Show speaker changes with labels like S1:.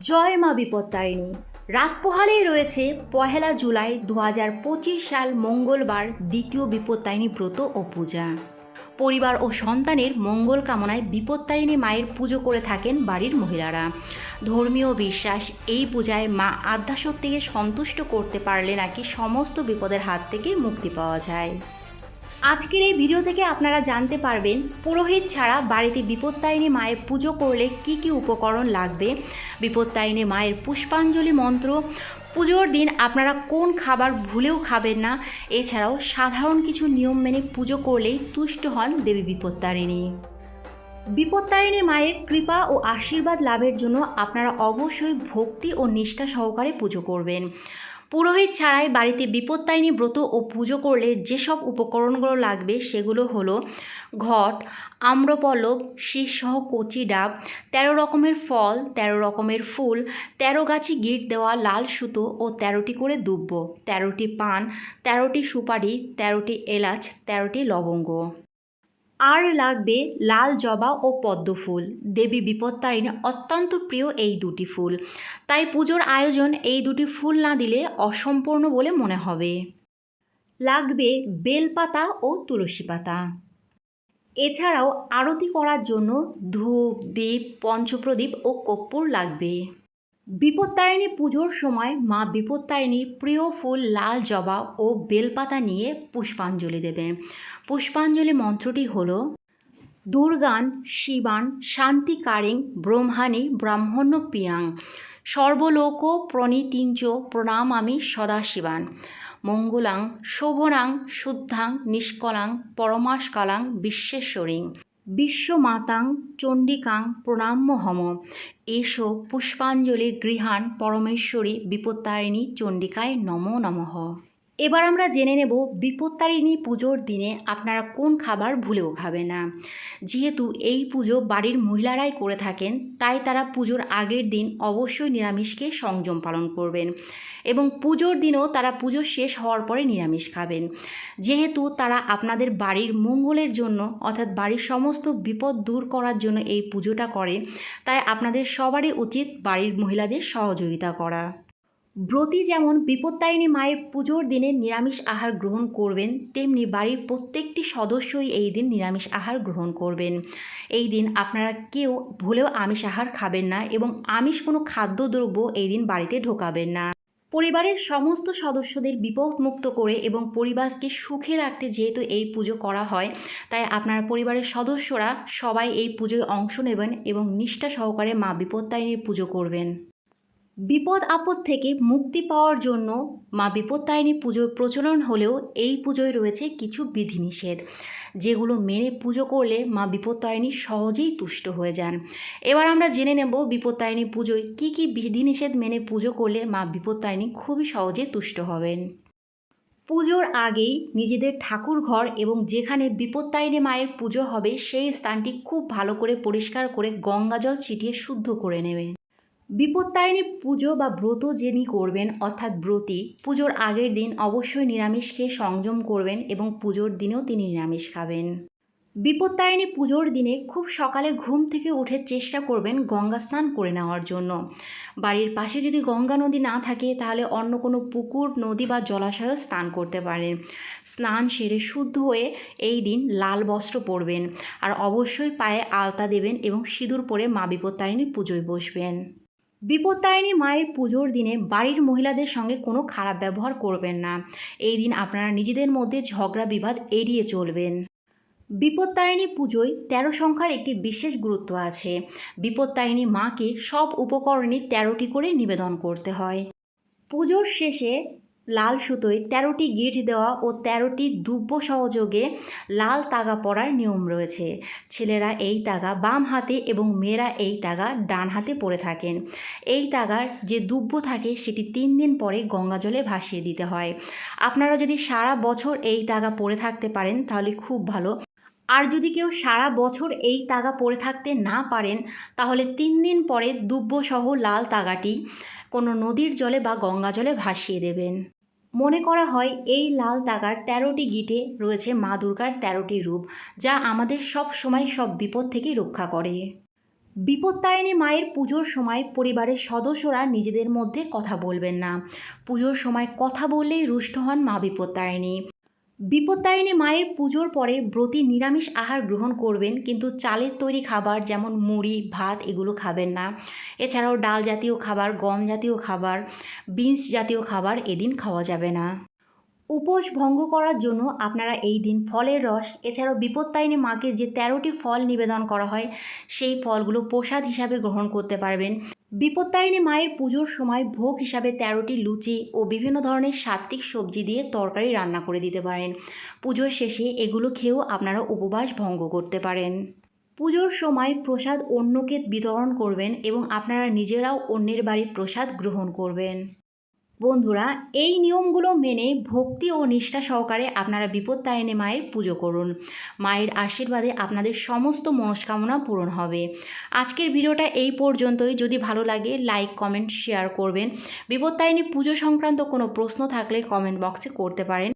S1: জয় মা বিপত্তারিণী। রাত পোহালেই রয়েছে পহেলা জুলাই দু হাজার পঁচিশ সাল মঙ্গলবার দ্বিতীয় বিপত্তারিণী ব্রত ও পূজা। পরিবার ও সন্তানের মঙ্গল কামনায় বিপত্তারিণী মায়ের পুজো করে থাকেন বাড়ির মহিলারা। ধর্মীয় বিশ্বাস, এই পূজায় মা আদ্যাশক্তিকে সন্তুষ্ট করতে পারলে নাকি সমস্ত বিপদের হাত থেকে মুক্তি পাওয়া যায়। আজকের এই ভিডিও থেকে আপনারা জানতে পারবেন, পুরোহিত ছাড়া বাড়িতে বিপত্তারিণী মায়ের পুজো করলে কি কি উপকরণ লাগবে। বিপত্তারিণী মায়ের পুষ্পাঞ্জলি মন্ত্র, পুজোর দিন আপনারা কোন খাবার ভুলেও খাবেন না। এছাড়াও সাধারণ কিছু নিয়ম মেনে পুজো করলেই তুষ্ট হন দেবী বিপত্তারিণী। বিপত্তারিণী মায়ের কৃপা ও আশীর্বাদ লাভের জন্য আপনারা অবশ্যই ভক্তি ও নিষ্ঠা সহকারে পুজো করবেন। পুরোহিত ছাড়াই বাড়িতে বিপত্তারিণী ব্রত ও পুজো করলে যেসব উপকরণগুলো লাগবে সেগুলো হলো ঘট আম্রপল্লব শীষসহ কচি ডাব, তেরো রকমের ফল, তেরো রকমের ফুল, তেরো গাছি গিট দেওয়া লাল সুতো ও তেরোটি করে দুব্ব, তেরোটি পান, তেরোটি সুপারি, তেরোটি এলাচ, তেরোটি লবঙ্গ। আর লাগবে লাল জবা ও পদ্ম ফুল। দেবী বিপত্তারিণী অত্যন্ত প্রিয় এই দুটি ফুল। তাই পুজোর আয়োজন এই দুটি ফুল না দিলে অসম্পূর্ণ বলে মনে হবে। লাগবে বেলপাতা ও তুলসী পাতা। এছাড়াও আরতি করার জন্য ধূপ, দীপ, পঞ্চপ্রদীপ ও কর্পূর লাগবে। বিপত্তারিণী পুজোর সময় মা বিপত্তারিণীর প্রিয় ফুল, লাল জবা ও বেলপাতা নিয়ে পুষ্পাঞ্জলি দেবেন। পুষ্পাঞ্জলি মন্ত্রটি হল, দুর্গান, শিবান শান্তিকারিং ব্রহ্মাণী, ব্রাহ্মণ্য পিয়াং, সর্বলোক প্রণীতিঞ্চ প্রণাম আমি সদাশিবান, মঙ্গলাং, শোভনাং, শুদ্ধাং, নিষ্কলাং, পরমাশকালাং, বিশ্বেশ্বরীং। বিশ্বমাতাং চণ্ডিকাং প্রণাম্যহম এসো পুষ্পাঞ্জলি গৃহান পরমেশ্বরী বিপত্তারিণী চণ্ডিকায় নমো নমঃ। এবার আমরা জেনে নেব বিপত্তারিণী পুজোর দিনে আপনারা কোন খাবার ভুলেও খাবেন না। যেহেতু এই পুজো বাড়ির মহিলারাই করে থাকেন, তাই তারা পুজোর আগের দিন অবশ্যই নিরামিষকে সংযম পালন করবেন এবং পুজোর দিনও তারা পুজো শেষ হওয়ার পরে নিরামিষ খাবেন। যেহেতু তারা আপনাদের বাড়ির মঙ্গলের জন্য, অর্থাৎ বাড়ির সমস্ত বিপদ দূর করার জন্য এই পুজোটা করে, তাই আপনাদের সবারই উচিত বাড়ির মহিলাদের সহযোগিতা করা। ব্রতী যেমন বিপত্তারিণী মায়ের পুজোর দিনে নিরামিষ আহার গ্রহণ করবেন, তেমনি বাড়ির প্রত্যেকটি সদস্যই এই দিন নিরামিষ আহার গ্রহণ করবেন। এই দিন আপনারা কেউ ভুলেও আমিষ আহার খাবেন না এবং আমিষ কোনো খাদ্যদ্রব্য এই দিন বাড়িতে ঢোকাবেন না। পরিবারের সমস্ত সদস্যদের বিপদমুক্ত করে এবং পরিবারকে সুখে রাখতে যেহেতু এই পুজো করা হয়, তাই আপনার পরিবারের সদস্যরা সবাই এই পুজোয় অংশ নেবেন এবং নিষ্ঠা সহকারে মা বিপত্তারিণীর পুজো করবেন। বিপদ আপদ থেকে মুক্তি পাওয়ার জন্য মা বিপত্তারিণী পুজোর প্রচলন হলেও এই পুজোয় রয়েছে কিছু বিধিনিষেধ, যেগুলো মেনে পুজো করলে মা বিপত্তারিণী সহজেই তুষ্ট হয়ে যান। এবার আমরা জেনে নেব বিপত্তারিণী পুজোয় কী কী বিধিনিষেধ মেনে পুজো করলে মা বিপত্তারিণী খুবই সহজে তুষ্ট হবেন। পুজোর আগেই নিজেদের ঠাকুর ঘর এবং যেখানে বিপত্তারিণী মায়ের পুজো হবে, সেই স্থানটি খুব ভালো করে পরিষ্কার করে গঙ্গাজল ছিটিয়ে শুদ্ধ করে নেবে। বিপত্তারিণী পুজো বা ব্রত যিনি করবেন, অর্থাৎ ব্রতী, পুজোর আগের দিন অবশ্যই নিরামিষ খেয়ে সংযম করবেন এবং পুজোর দিনেও তিনি নিরামিষ খাবেন। বিপত্তারিণী পুজোর দিনে খুব সকালে ঘুম থেকে উঠে চেষ্টা করবেন গঙ্গা স্নান করে নেওয়ার জন্য। বাড়ির পাশে যদি গঙ্গা নদী না থাকে, তাহলে অন্য কোনো পুকুর, নদী বা জলাশয়ে স্নান করতে পারেন। স্নান সেরে শুদ্ধ হয়ে এই দিন লাল বস্ত্র পরবেন। আর অবশ্যই পায়ে আলতা দেবেন এবং সিঁদুর পরে মা বিপত্তারিণী পুজোয় বসবেন। বিপত্তারিণী মায়ের পুজোর দিনে বাড়ির মহিলাদের সঙ্গে কোনো খারাপ ব্যবহার করবেন না। এই দিন আপনারা নিজেদের মধ্যে ঝগড়া বিবাদ এড়িয়ে চলবেন। বিপত্তারিণী পুজোয় তেরো সংখ্যার একটি বিশেষ গুরুত্ব আছে। বিপত্তারিণী মাকে সব উপকরণই তেরোটি করে নিবেদন করতে হয়। পুজোর শেষে লাল সুতোয় তেরোটি গিট দেওয়া ও তেরোটি দুব্য সহযোগে লাল তাগা পরার নিয়ম রয়েছে। ছেলেরা এই তাগা বাম হাতে এবং মেয়েরা এই তাগা ডান হাতে পরে থাকেন। এই তাগার যে দুব্য থাকে, সেটি তিন দিন পরে গঙ্গা জলে ভাসিয়ে দিতে হয়। আপনারা যদি সারা বছর এই তাগা পরে থাকতে পারেন, তাহলে খুব ভালো। আর যদি কেউ সারা বছর এই তাগা পরে থাকতে না পারেন, তাহলে তিন দিন পরে দুব্যসহ লাল তাগাটি কোনো নদীর জলে বা গঙ্গা জলে ভাসিয়ে দেবেন। মনে করা হয়, এই লাল তাগার তেরোটি গিটে রয়েছে মা দুর্গার তেরোটি রূপ, যা আমাদের সব সময় সব বিপদ থেকে রক্ষা করে। বিপত্তারিণী মায়ের পুজোর সময় পরিবারের সদস্যরা নিজেদের মধ্যে কথা বলবেন না। পুজোর সময় কথা বললেই রুষ্ট হন মা বিপত্তারিণী। বিপত্তারিণী মায়ের পুজোর পরে ব্রতী নিরামিষ আহার গ্রহণ করবেন, কিন্তু চালের তৈরি খাবার যেমন মুড়ি, ভাত এগুলো খাবেন না। এছাড়াও ডাল জাতীয় খাবার, গম জাতীয় খাবার, বিনস জাতীয় খাবার এদিন খাওয়া যাবে না। উপোস ভঙ্গ করার জন্য আপনারা এই দিন ফলের রস, এছাড়াও বিপত্তারিণী মাকে যে তেরোটি ফল নিবেদন করা হয়, সেই ফলগুলো প্রসাদ হিসাবে গ্রহণ করতে পারবেন। বিপত্তারিণী মায়ের পুজোর সময় ভোগ হিসাবে তেরোটি লুচি ও বিভিন্ন ধরনের সাত্বিক সবজি দিয়ে তরকারি রান্না করে দিতে পারেন। পুজোর শেষে এগুলো খেয়েও আপনারা উপবাস ভঙ্গ করতে পারেন। পুজোর সময় প্রসাদ অন্যকে বিতরণ করবেন এবং আপনারা নিজেরাও অন্যের বাড়ির প্রসাদ গ্রহণ করবেন। বন্ধুরা, এই নিয়মগুলো মেনে ভক্তি ও নিষ্ঠা সহকারে আপনারা বিপত্তায়নে মায়ের পুজো করুন। মায়ের আশীর্বাদে আপনাদের সমস্ত মনস্কামনা পূরণ হবে। আজকের ভিডিওটা এই পর্যন্তই। যদি ভালো লাগে লাইক কমেন্ট শেয়ার করবেন। বিপত্তায়নী পুজো সংক্রান্ত কোনো প্রশ্ন থাকলে কমেন্ট বক্সে করতে পারেন।